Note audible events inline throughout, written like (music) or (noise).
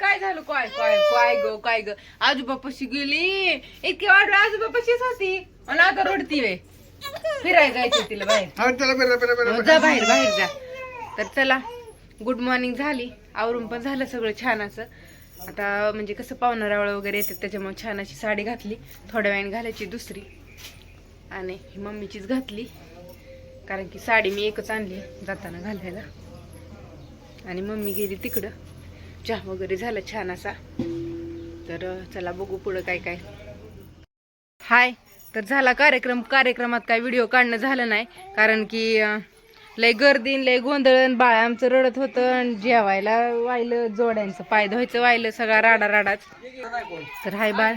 काय झालं? काय काय काय ग काय ग? आजोबापाशी गेली. इतकी वाट आजोबापाशीच होती आणि आता रडती वे फिरायला जायचं तिला बाहेर. हा चला बरं बरं बरं जा बाहेर बाहेर जा. तर चला गुड मॉर्निंग झाली. आवरून पण झालं सगळं छान असं. आता म्हणजे कसं पाहुणा रावळ वगैरे येतात त्याच्यामुळे छान अशी साडी घातली. थोड्या वेळाने घालायची दुसरी. आणि ही मम्मीचीच घातली. कारण की साडी मी एकच आणली जाताना घालायला. आणि मम्मी गेली तिकडं. चहा वगैरे झाला छान असा. तर चला बघू पुढं काय काय. हाय तर झाला कार्यक्रम. कार्यक्रमात काय व्हिडिओ काढणं झालं नाही. कारण की लय गर्दी लय गोंधळ बाळ आमचं रडत होतं आणि जेवायला वाहिलं जोड्यांचं पाय धुवायचं वाहिलं सगळा राडा राडाच तर हाय बाळ.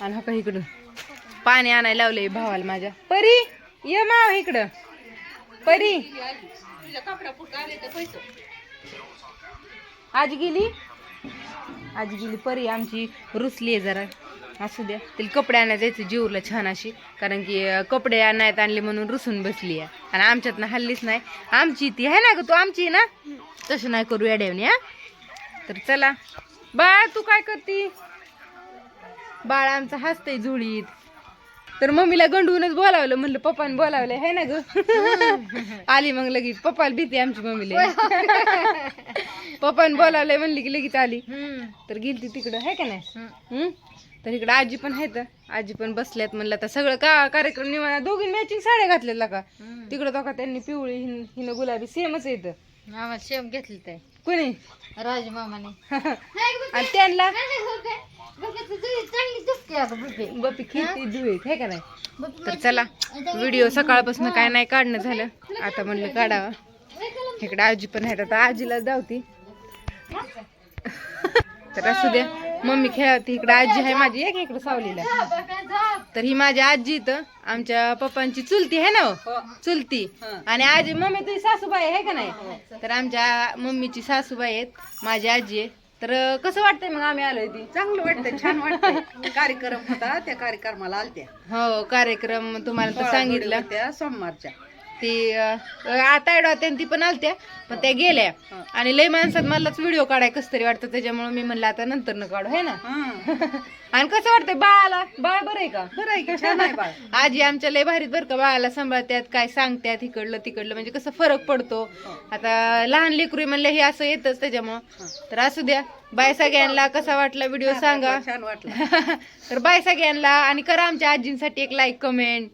आणि हा का इकडं. पाणी आणायला लावलंय भावाला माझ्या. परी ये माव इकडं. परी. आज गेली? आज गेली. परी आमची रुसली आहे जरा. असू द्या. तिला कपडे आणायला जायचं जीवला छान अशी. कारण की कपडे आणायत आणले म्हणून रुसून बसली आहे. आणि आमच्यातनं हल्लीच नाही. आमची ती आहे ना ग तू? आमची आहे ना? तसं नाही करू याड्यावनी हा. तर चला. बाळ तू काय करती? बाळ आमचं हसतंय जुळीत. तर मम्मीला गंडूनच बोलावलं म्हणलं पप्पाने बोलावलंय है ना ग. (laughs) आली मग लगेच. पप्पाला भीती आमची मम्मीला. (laughs) पप्पाने बोलावलंय म्हणली की लगेच आली. तर गेलती तिकडं आहे का नाही? हम्म? तर इकडं आजी पण आहेत. आजी पण बसल्यात म्हणलं आता सगळं का कार्यक्रम निवाळा दोघी मॅचिंग साड्या घातल्यात का? तिकडं तो का त्यांनी पिवळी हिन हिनं गुलाबी सेमच येत आम्हाला शेम घेतली कुणी? राज मामाने आणि त्यांना? बपी हे? का नाही? तर चला व्हिडिओ सकाळपासून काय नाही काढणं झालं. आता म्हणलं काढावं. इकडे आजी पण आहेत आता आजीला जावती तर असू द्या मम्मी खेळावती. इकडे आजी आहे माझी एक इकडे सावलीला. तर ही माझी आजी इथं. आमच्या पप्पांची चुलती आहे ना हो? चुलती. आणि आजी मम्मी तुझी सासूबाई आहे का नाही? तर आमच्या मम्मीची सासूबाई आहेत माझी आजी आहे. तर कसं वाटतंय मग आम्ही आलोय ती? चांगलं वाटतंय छान वाटतंय. कार्यक्रम होता त्या कार्यक्रमाला आलत्या. हो कार्यक्रम तुम्हाला तर सांगितलं. त्या सोमवारच्या. ती आता होत्या ती पण आलत्या पण त्या गेल्या. आणि लय माणसात मलाच व्हिडिओ काढाय कस तरी वाटतं त्याच्यामुळे मी म्हणलं आता नंतर न काढू है ना? (laughs) आणि कसं वाटतंय बाळाला बाळ बरं आहे का? बरं आहे की छान आहे बाळ. आजी आमच्या लय भारीत बरं का बाळाला सांभाळत्यात काय सांगत्यात इकडलं तिकडलं म्हणजे कसं फरक पडतो. आता लहान लेकरू म्हणलं हे असं येतच त्याच्यामुळं. तर असू द्या बाय सगळ्यांना कसा वाटला व्हिडिओ सांगा. छान वाटलं. (laughs) तर बाय सगळ्यांना आणि करा आमच्या आजींसाठी एक लाईक कमेंट